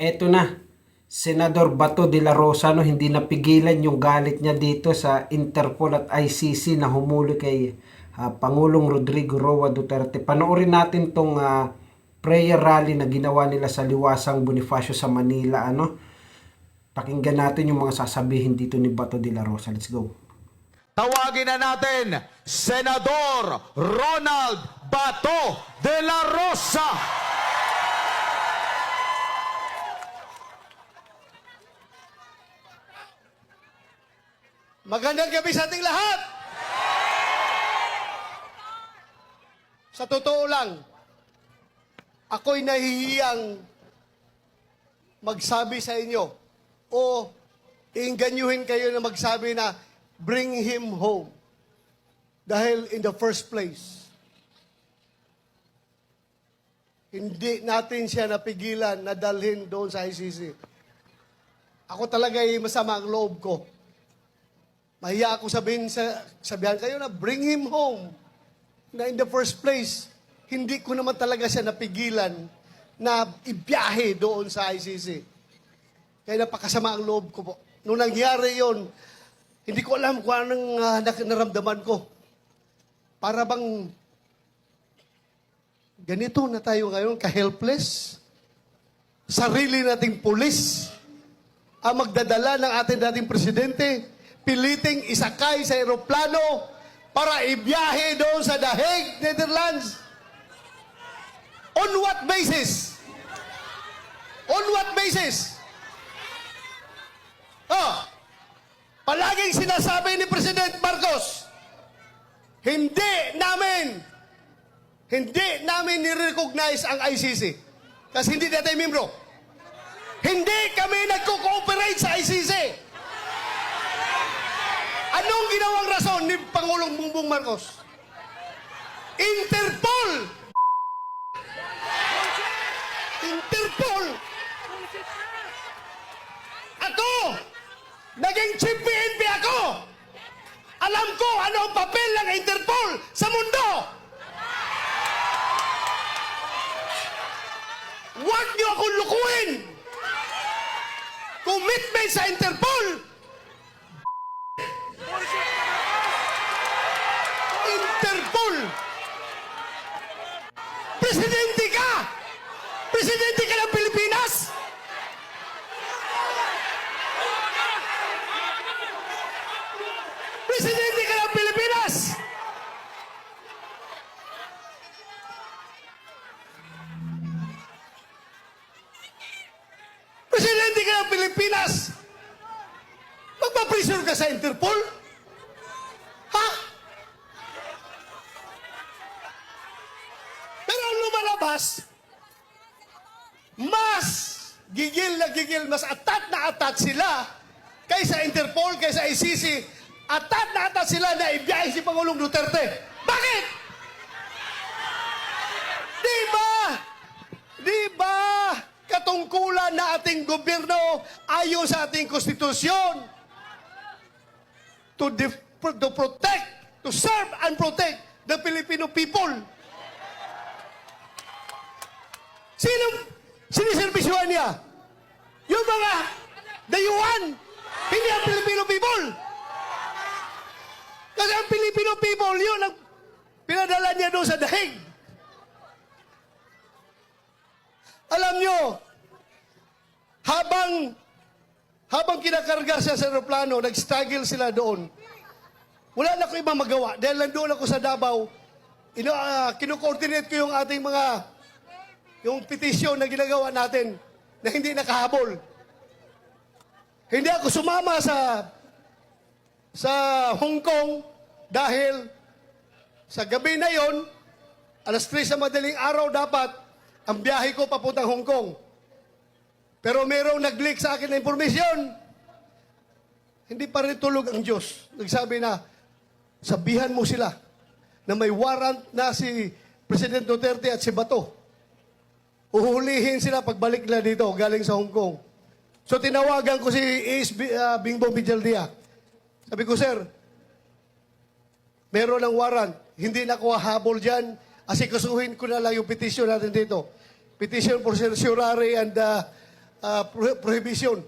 Eto na, Senador Bato de la Rosa no, hindi napigilan yung galit niya dito sa Interpol at ICC na humuli kay ah, Pangulong Rodrigo Roa Duterte. Panoorin natin tong ah, prayer rally na ginawa nila sa Liwasang Bonifacio sa Manila. Ano? Pakinggan natin yung mga sasabihin dito ni Bato de la Rosa. Let's go. Tawagin na natin, Senador Ronald Bato de la Rosa. Magandang gabi sa ating lahat! Sa totoo lang, ako'y nahihiyang magsabi sa inyo o iinganyuhin kayo na magsabi na bring him home. Dahil in the first place, hindi natin siya napigilan na dalhin doon sa ICC. Ako talaga ay masama ang loob ko. Mahiya ako sabihin sa, sabihan kayo na bring him home. Na in the first place, hindi ko naman talaga siya napigilan na ibiyahe doon sa ICC. Kaya napakasama ang loob ko po. Nung nangyari yon, hindi ko alam kung anong uh, naramdaman ko. Para bang ganito na tayo ngayon, ka-helpless. Sarili nating pulis ang magdadala ng ating dating presidente, piliting isakay sa eroplano para ibiyahe doon sa The Hague, Netherlands. On what basis? On what basis? Oh, palaging sinasabi ni President Marcos, hindi namin, hindi namin nirecognize ang ICC. Kasi hindi natin membro. Hindi kami nagko-cooperate sa ICC. Anong ginawang rason ni Pangulong Bongbong Marcos? Interpol! Interpol! Ako! Naging chief PNP ako! Alam ko ano ang papel ng Interpol sa mundo! Huwag niyo akong lukuhin! Commitment sa! Interpol! Presidente ka! Presidente ka ng Pilipinas! Presidente ka ng Pilipinas! Presidente ka ng Pilipinas! Magpapressure ka sa Interpol? Ha? Pero ang lumalabas, mas gigil na gigil, mas atat na atat sila kaysa Interpol, kaysa ICC, atat na atat sila na ibiyahe si Pangulong Duterte. Bakit? Di ba? Katungkulan na ating gobyerno ayon sa ating konstitusyon to, to protect, to serve and protect the Filipino people. Sino siniservisyohan niya? Yung mga dayuhan, hindi ang Filipino people. Kasi ang Filipino people, yun ang pinadala niya doon sa dahig. Alam nyo, habang habang kinakarga siya sa aeroplano, nag-struggle sila doon. Wala na ko ibang magawa. Dahil nandoon ako sa Davao, ino, uh, kino-coordinate ko yung ating mga yung petisyon na ginagawa natin na hindi nakahabol. Hindi ako sumama sa sa Hong Kong dahil sa gabi na yon, alas 3 sa madaling araw dapat ang biyahe ko papuntang Hong Kong. Pero merong nag-leak sa akin na impormasyon. Hindi pa rin tulog ang Diyos. Nagsabi na, sabihan mo sila na may warrant na si President Duterte at si Bato. Uhulihin sila pagbalik nila dito, galing sa Hong Kong. So tinawagan ko si Ace B- ah, Bingbong Villaldia. Sabi ko, sir, meron ng warrant. Hindi na ako habol dyan. Asikasuhin ko na lang yung petition natin dito. Petition for certiorari and uh, ah, pro- prohibition.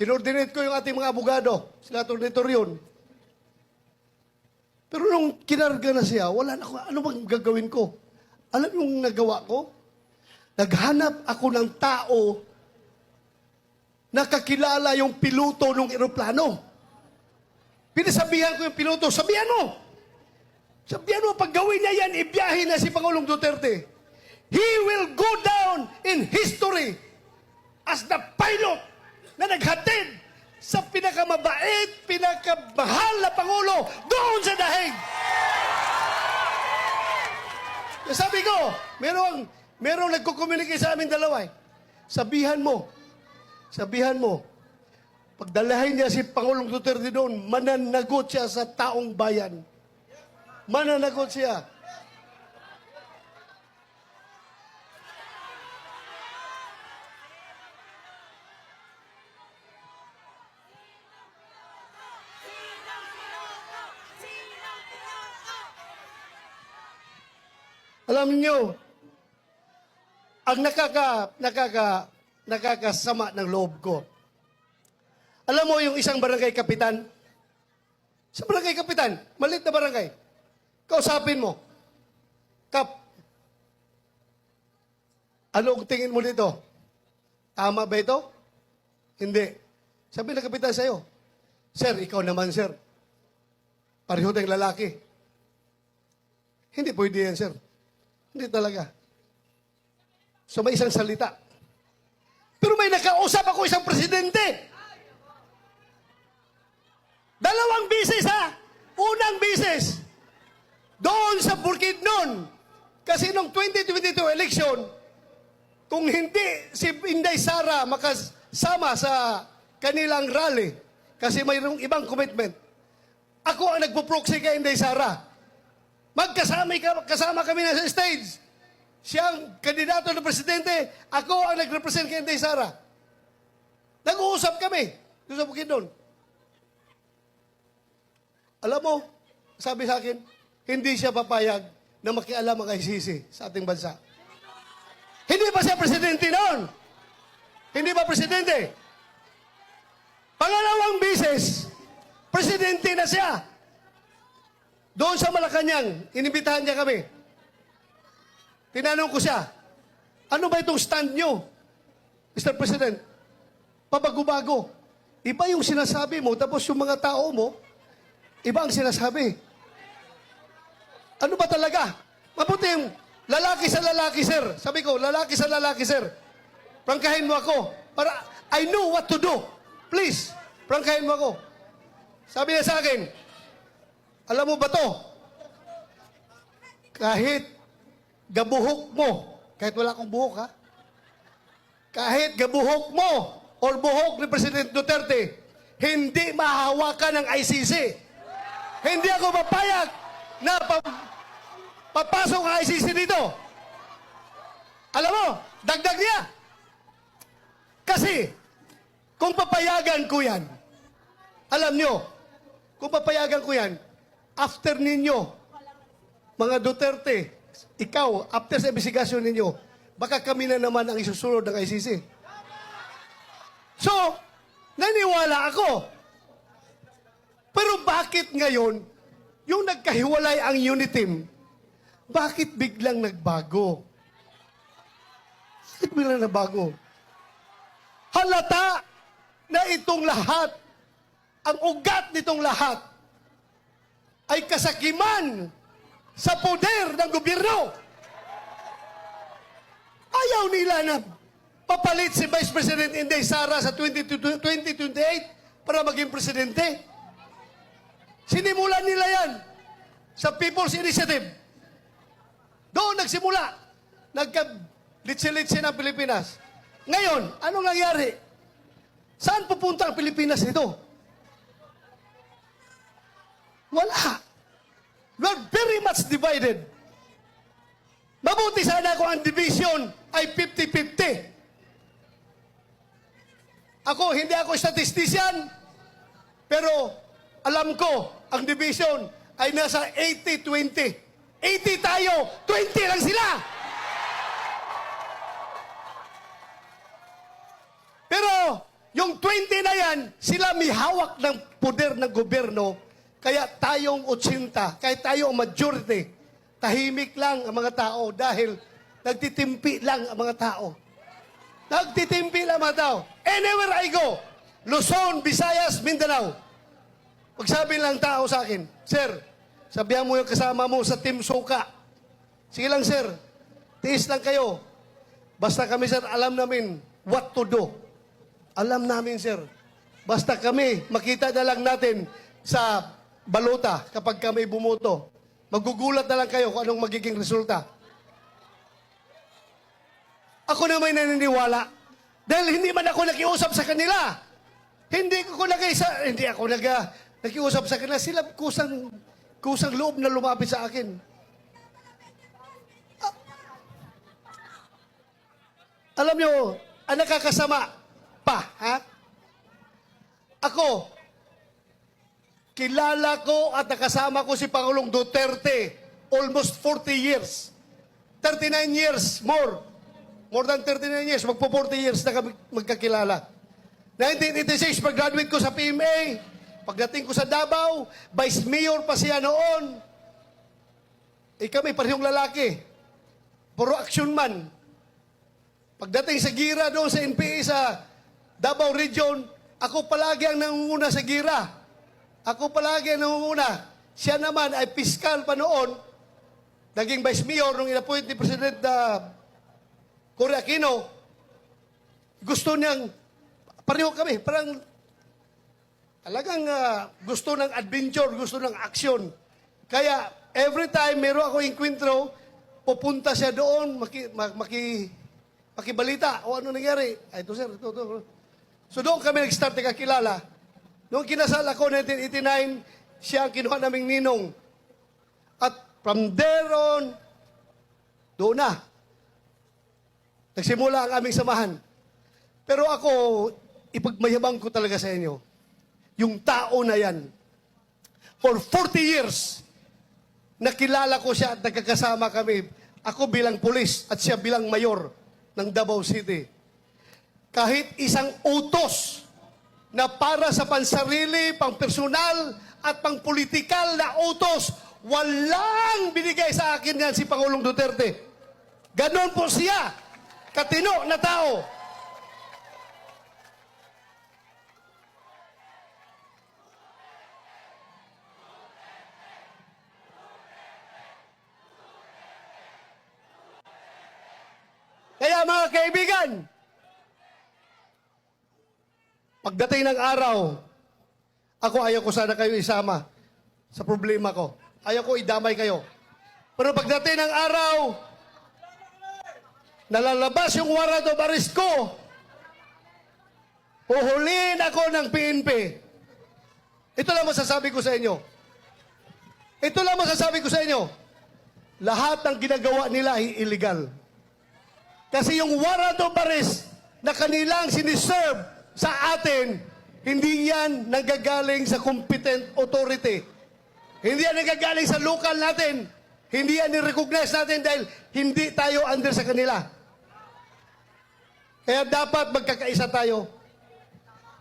Kinordinate ko yung ating mga abogado, sila Tornitor yun. Pero nung kinarga na siya, wala na ako, ano bang gagawin ko? Alam yung nagawa ko? Naghanap ako ng tao na kakilala yung piloto ng eroplano. Pinasabihan ko yung piloto, sabihan mo! Sabihan mo, pag gawin niya yan, ibiyahin na si Pangulong Duterte. He will go down in history as the pilot na naghatid sa pinakamabait, pinakamahal na Pangulo doon sa dahig. Sabi ko, merong, merong nagko-communicate sa amin dalawa eh. Sabihan mo, sabihan mo, pagdalahin niya si Pangulong Duterte doon, mananagot siya sa taong bayan. Mananagot siya. Alam niyo, ang nakaka, nakaka, nakakasama ng loob ko. Alam mo yung isang barangay kapitan? Sa barangay kapitan, malit na barangay. Kausapin mo. Kap, ano ang tingin mo dito? Tama ba ito? Hindi. Sabi ng kapitan sa'yo, Sir, ikaw naman, sir. Pareho tayong lalaki. Hindi pwede yan, sir. Hindi talaga. So may isang salita. Pero may nakausap ako isang presidente. Dalawang bisis ha. Unang bisis. Doon sa Bukidnon. Kasi nung 2022 election, kung hindi si Inday Sara makasama sa kanilang rally, kasi mayroong ibang commitment, ako ang nagpo-proxy kay Inday Sara. Magkasama kasama kami na sa stage. Siyang kandidato ng presidente, ako ang nag-represent kay Inday Sara. Nag-uusap kami doon sa Bukidnon. Alam mo, sabi sa akin, hindi siya papayag na makialam ang ICC sa ating bansa. Hindi pa siya presidente noon. Hindi ba presidente? Pangalawang bisis, presidente na siya. Doon sa Malacanang, inibitahan niya kami. Tinanong ko siya, ano ba itong stand nyo, Mr. President? Pabago-bago. Iba yung sinasabi mo, tapos yung mga tao mo, iba ang sinasabi. Ano ba talaga? Mabuti yung lalaki sa lalaki, sir. Sabi ko, lalaki sa lalaki, sir. Prangkahin mo ako. Para I know what to do. Please, prangkahin mo ako. Sabi niya sa akin, alam mo ba to? Kahit gabuhok mo, kahit wala akong buhok ha, kahit gabuhok mo or buhok ni President Duterte, hindi mahahawakan ng ICC. Hindi ako papayag na pa- papasok ang ICC dito. Alam mo, dagdag niya. Kasi, kung papayagan ko yan, alam nyo, kung papayagan ko yan, after ninyo, mga Duterte, ikaw, after sa investigasyon ninyo, baka kami na naman ang isusunod ng ICC. So, naniwala ako. Pero bakit ngayon, yung nagkahiwalay ang unit team, bakit biglang nagbago? Bakit biglang nagbago? Halata na itong lahat, ang ugat nitong lahat, ay kasakiman sa poder ng gobyerno. Ayaw nila na papalit si Vice President Inday Sara sa 20, 2028 para maging presidente. Sinimulan nila yan sa People's Initiative. Doon nagsimula. Nagka-litsi-litsi Pilipinas. Ngayon, anong nangyari? Saan pupunta ang Pilipinas nito? Wala. We're very much divided. Mabuti sana kung ang division ay 50-50. Ako, hindi ako statistician, pero alam ko, ang division ay nasa 80-20. 80 tayo, 20 lang sila! Pero, yung 20 na yan, sila may hawak ng poder ng gobyerno kaya tayong 80, kahit tayo majority, tahimik lang ang mga tao dahil nagtitimpi lang ang mga tao. Nagtitimpi lang ang mga tao. Anywhere I go, Luzon, Visayas, Mindanao, pagsabi lang tao sa akin, Sir, sabihan mo yung kasama mo sa Team Soka. Sige lang, sir. Tiis lang kayo. Basta kami, sir, alam namin what to do. Alam namin, sir. Basta kami, makita na lang natin sa balota kapag kami bumoto. Magugulat na lang kayo kung anong magiging resulta. Ako na may naniniwala. Dahil hindi man ako nakiusap sa kanila. Hindi ko nag hindi ako nag, nakiusap sa kanila. Sila kusang, kusang loob na lumapit sa akin. Ah. Alam nyo, ang nakakasama pa, ha? Ako, kilala ko at nakasama ko si Pangulong Duterte almost 40 years. 39 years more. More than 39 years. Magpo 40 years na kami magkakilala. 1986, pag-graduate ko sa PMA. Pagdating ko sa Davao, Vice Mayor pa siya noon. Eh kami, parehong lalaki. Puro action man. Pagdating sa Gira doon sa NPA sa Davao Region, ako palagi ang nangunguna sa Gira. Ako palagi ang nangunguna. Siya naman ay piskal pa noon. Naging Vice Mayor nung inappoint ni President uh, Cory Aquino. Gusto niyang, pareho kami, parang talagang ah, gusto ng adventure, gusto ng action. Kaya every time meron ako inkwentro, pupunta siya doon, maki, ma- maki, makibalita o ano nangyari. Ay, ito sir, ito, ito. So doon kami nag-start kakilala. Noong kinasal ako, 1989, siya ang kinuha naming ninong. At from there on, doon na. Nagsimula ang aming samahan. Pero ako, ipagmayabang ko talaga sa inyo, yung tao na yan, for 40 years, nakilala ko siya at nagkakasama kami. Ako bilang pulis at siya bilang mayor ng Davao City. Kahit isang utos na para sa pansarili, pang personal at pang politikal na utos, walang binigay sa akin yan si Pangulong Duterte. Ganon po siya, katino na tao. Kaya mga kaibigan, pagdating ng araw, ako ayaw ko sana kayo isama sa problema ko. Ayaw ko idamay kayo. Pero pagdating ng araw, nalalabas yung warrant of arrest ko, huhulihin ako ng PNP. Ito lang masasabi ko sa inyo. Ito lang masasabi ko sa inyo. Lahat ng ginagawa nila ay illegal. Kasi yung warrant of arrest na kanilang siniserve sa atin, hindi yan nanggagaling sa competent authority. Hindi yan nanggagaling sa local natin. Hindi yan ni-recognize natin dahil hindi tayo under sa kanila. Kaya dapat magkakaisa tayo.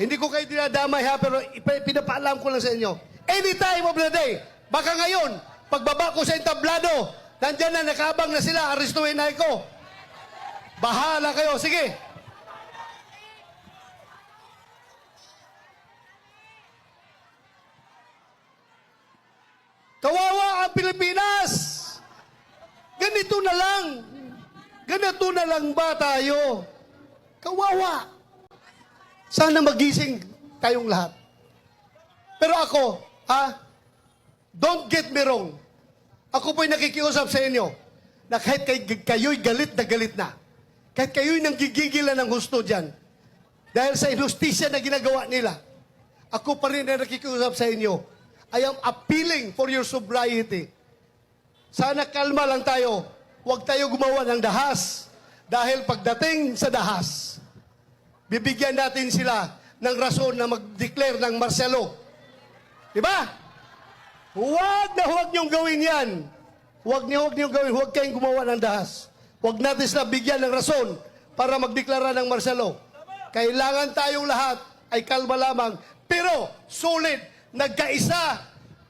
Hindi ko kayo dinadamay ha, pero pinapaalam ko lang sa inyo. Any time of the day, baka ngayon, pagbaba ko sa entablado, nandyan na, nakabang na sila, arestuhin na ako. Bahala kayo. Sige. Kawawa ang Pilipinas. Ganito na lang. Ganito na lang ba tayo? Kawawa. Sana magising tayong lahat. Pero ako, ha? Don't get me wrong. Ako po'y nakikiusap sa inyo na kahit kay, kayo'y galit na galit na, kahit kayo'y nanggigigilan ng gusto dyan, dahil sa inustisya na ginagawa nila, ako pa rin na nakikiusap sa inyo. I am appealing for your sobriety. Sana kalma lang tayo. Huwag tayo gumawa ng dahas. Dahil pagdating sa dahas, bibigyan natin sila ng rason na mag-declare ng martial Di ba? Huwag na huwag niyong gawin yan. Huwag niyo, huwag niyong gawin. Huwag kayong gumawa ng dahas. Huwag natin sila bigyan ng rason para magdeklara ng law. Kailangan tayong lahat ay kalma lamang. Pero sulit, nagkaisa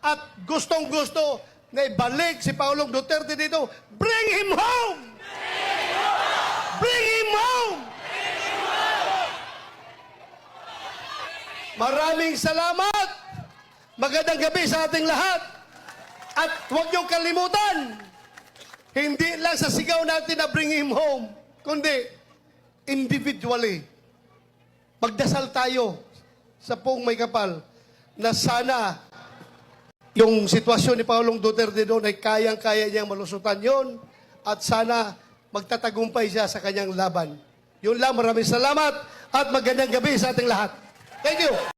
at gustong-gusto na ibalik si Paulong Duterte dito. Bring him home! Bring him home! Maraming salamat! Magandang gabi sa ating lahat! At huwag niyong kalimutan, hindi lang sa sigaw natin na bring him home, kundi individually. Magdasal tayo sa pong may kapal na sana yung sitwasyon ni Paulong Duterte doon ay kayang-kaya niyang malusutan yon at sana magtatagumpay siya sa kanyang laban. Yun lang, maraming salamat at magandang gabi sa ating lahat. Thank you.